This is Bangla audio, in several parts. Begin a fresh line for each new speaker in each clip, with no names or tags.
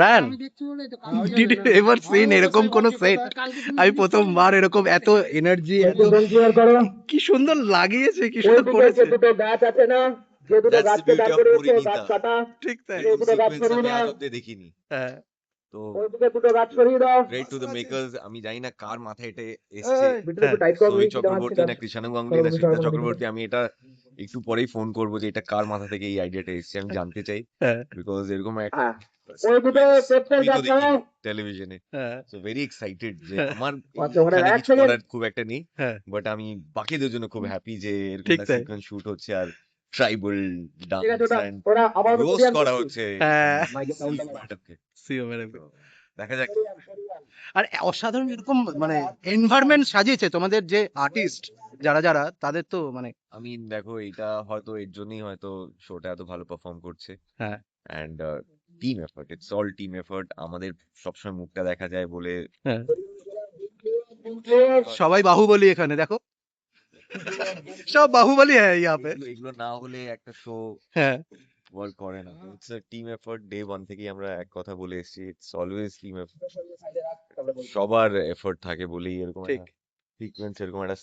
রান এভার সিন এরকম কোন সেট আমি প্রথমবার এরকম এত এনার্জি এত কি সুন্দর লাগিয়েছে কি সুন্দর করেছে।
That's the beauty of Parineeta.
ঠিক তাই।
এরকম sequence আমি আজ অব্দি দেখিনি।
হ্যাঁ।
তো গ্রেট টু দ্য মেকার্স আমি জানি না কার মাথায় এটা এসছে। চক্রবর্তী না কৃষাণু গাঙ্গুলি না সিদ্ধার্থ চক্রবর্তী। আমি এটা একটু পরেই ফোন করব যে এটা কার মাথা থেকে এই আইডিয়াটা এসছে আমি জানতে চাই।
হ্যাঁ।
বিকজ এরকম একটা টেলিভিশনে
হ্যাঁ
সো ভেরি এক্সাইটেড যে। আমার খুব একটা নেই
হ্যাঁ।
বাট আমি বাকিদের জন্য খুব হ্যাপি যে এরকম শুট হচ্ছে আর ট্রাইবাল ডান্স করা হচ্ছে।
হ্যাঁ।
দেখা যাক।
আর অসাধারণ এরকম মানে এনভায়রনমেন্ট সাজিয়েছে তোমাদের যে আর্টিস্ট যারা যারা তাদের তো মানে
আমি দেখো এটা হয়তো এর জন্যই হয়তো শোটা এত ভালো পারফর্ম করছে।
হ্যাঁ।
And team effort it's all team effort আমাদের সবসময় মুখটা দেখা যায় বলে
সবাই বাহুবলী এখানে দেখো। সব বাহুবলী হ্যাঁ ইয়া পে
এগুলো- না হলে একটা শো
হ্যাঁ।
ওয়ার্ক করে না। It's a team effort day one থেকেই আমরা এক কথা বলে এসেছি ইটস অলওয়েজ টিম এফর্ট সবার এফর্ট থাকে বলেই এরকম
ঠিক।
একটা সিকোয়েন্স এরকম একটা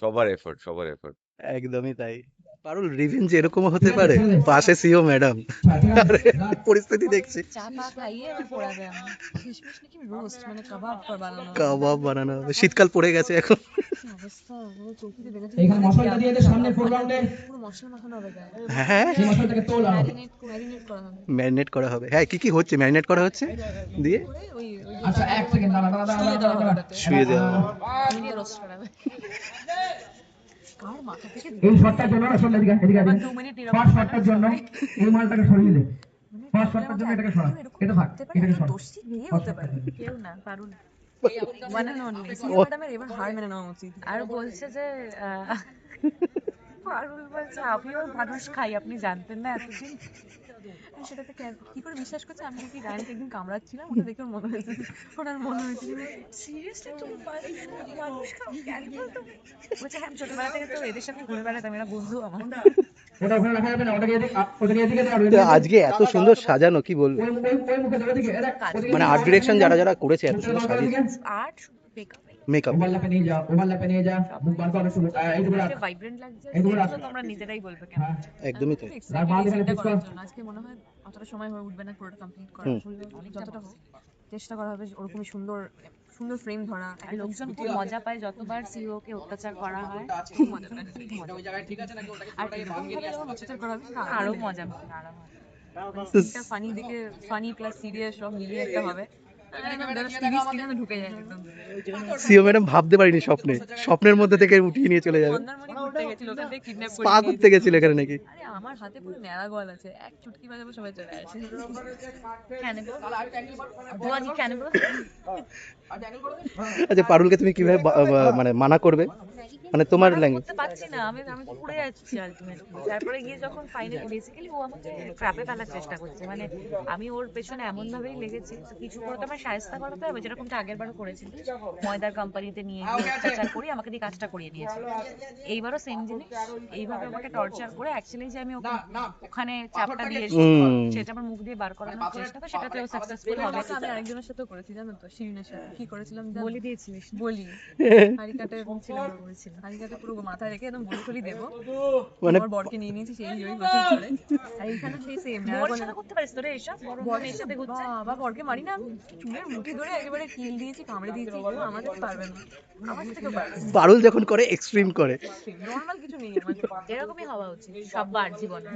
সবার এফর্ট সবার এফর্ট
একদমই তাই। পারুল রিভেঞ্জ এরকমও হতে পারে? পাশে সিও ম্যাডাম পরিস্থিতি দেখছি।
চা পা খাইয়ে এবার পোড়াবে আমি শেষমেশ নাকি রোস্ট মানে কাবাব কর বানানো হবে।
কাবাব বানানো হবে। শীতকাল পড়ে গেছে এখন।
কি অবস্থা? পুরো চৌকিতে দেখেছি
এইখানে মশলাটা দিয়ে দে সামনে foreground-এ।
পুরো মশলা মাখানো হবে গায়ে।
হ্যাঁ
সেই মশলাটাকে তোল আর
ম্যারিনেট ম্যারিনেট করা হবে।
ম্যারিনেট করা হবে। হ্যাঁ কি কি হচ্ছে? ম্যারিনেট করা হচ্ছে? দিয়ে?
আচ্ছা।
শুয়ে দেওয়া
এই শটটার জন্য না শোন এদিকে এদিকে
আবার
এদিকে
দু মিনিট
ফার্স্ট শটটার জন্য এই মালটাকে সরিয়ে দে। ফার্স্ট শটটার জন্য এটাকে সরা এটা থাক এটাকে সরা।
হতে পারে। কেউ না পারুল। ওয়ান অ্যান্ড অনলি ম্যাডামের এবার হার মেনে নেওয়া উচিত। আর বলছে যে আহ, পারুল বলছে আমিও মানুষ খাই আপনি জানতেন না এতদিন? আমি সেটাতে কে- কি করে বিশ্বাস করছে? আমি কি রায়নকে একদিন কামড়াচ্ছিলাম ওটা দেখে মনে হয়েছে ওনার মনে হয়েছে সিরিয়াসলি তুমি বলছে হ্যাঁ ছোটবেলা থেকে তো এদের সাথে ঘুরে বেড়াতাম এরা বন্ধু আমার।
আজকে এত সুন্দর সাজানো কি বলব? মানে আর্ট ডিরেকশন যারা যারা করেছে এত সুন্দর সাজিয়েছে।
আর্ট মেকআপ
মেকআপ
ওভারল্যাপে নিয়ে যা ওভারল্যাপে নিয়ে যা মুখ বার কর আহ, এইটুকু রাখ।
ভাইব্রেন্ট লাগছে
এগুলো
সেগুলো তোমরা নিজেরাই বলবে কেন?
হ্যাঁ।
একদমই তাই।
রাখ, বাঁ দিকে fix কর।
আজকে মনে হয় অতটা সময় হয়ে উঠবে না পুরোটা কমপ্লিট করা। যতটা হোক চেষ্টা করা হবে ওরকমই সুন্দর সুন্দর ফ্রেম ধরা। আর লোকজন খুব মজা পায় যতবার সিও কে অত্যাচার করা হয় খুব মজা পায়
ওই জায়গায় ঠিক আছে নাকি ওটাকে
আর এরকম ভাবে যখন অত্যাচার করা হবে আরও মজা পাবে আরও মজা ফানি দিকে ফানি প্লাস সিরিয়াস সব মিলিয়ে একটা হবে।
সিও ম্যাডাম ভাবতে পারিনি স্বপ্নে। স্বপ্নের মধ্যে থেকে উঠিয়ে নিয়ে চলে যাবে।
মন্দারমণি ঘুরতে গেছিল ওখান থেকে কিডন্যাপ করে
পা করতে গেছিল এখানে নাকি?
আমার হাতে পুরো ন্যাড়া গোয়াল আছে। এক চুটকি বাজাবো সবাই চলে আসে।
আচ্ছা পারুলকে তুমি কীভাবে মানে মানা করবে? মানে তোমার ল্যাঙ্গুয়েজ
করতে পারছি না আমি আমি তো পড়ে যাচ্ছি আলটিমেটলি তারপরে গিয়ে যখন ফাইনালি বেসিক্যালি ও আমাকে ট্র্যাপে ফেলার চেষ্টা করছে। মানে আমি ওর পেছনে এমন ভাবেই লেগেছি তো কিছু করে তো আমার সায়স্তা করাতে হবে যেরকমটা আগের বারও করেছিল ময়দার কোম্পানিতে নিয়ে গিয়ে অত্যাচার করে আমাকে দিয়ে কাজটা করিয়ে দিয়েছে এইবারও সেম জিনিস এইভাবে আমাকে টর্চার করে অ্যাকচুয়ালি যে আমি ওকে ওখানে চাপটা দিয়ে এসেছি, সেটা আমার মুখ দিয়ে বার করানোর চেষ্টা তো সেটাতেও সাকসেসফুল হবে। আমি আরেকজনের সাথে করেছি জানো তো শিরিনের সাথে। কি করেছিলাম বলি দিয়েছিলিস বলি। হারিকাটে ছিলাম করেছিলাম পুরো মাথায় রেখে একদম দেবো।
মানে
আমার বরকে নিয়ে নিয়েছি সেই হিরোই বছর ধরে। আর এইখানে সেই সেম বরের করতে পারিস তোরে এসব? বরের সাথে ঘুরছে বাবা বরকে মারি না আমি। চুলের মুঠি ধরে একেবারে কিল দিয়েছি কামড়ে দিয়েছি পারবে না।
পারুল যখন করে এক্সট্রিম করে।
নর্মাল কিছু নেই আমার এরকমই হওয়া উচিত সববার জীবনে।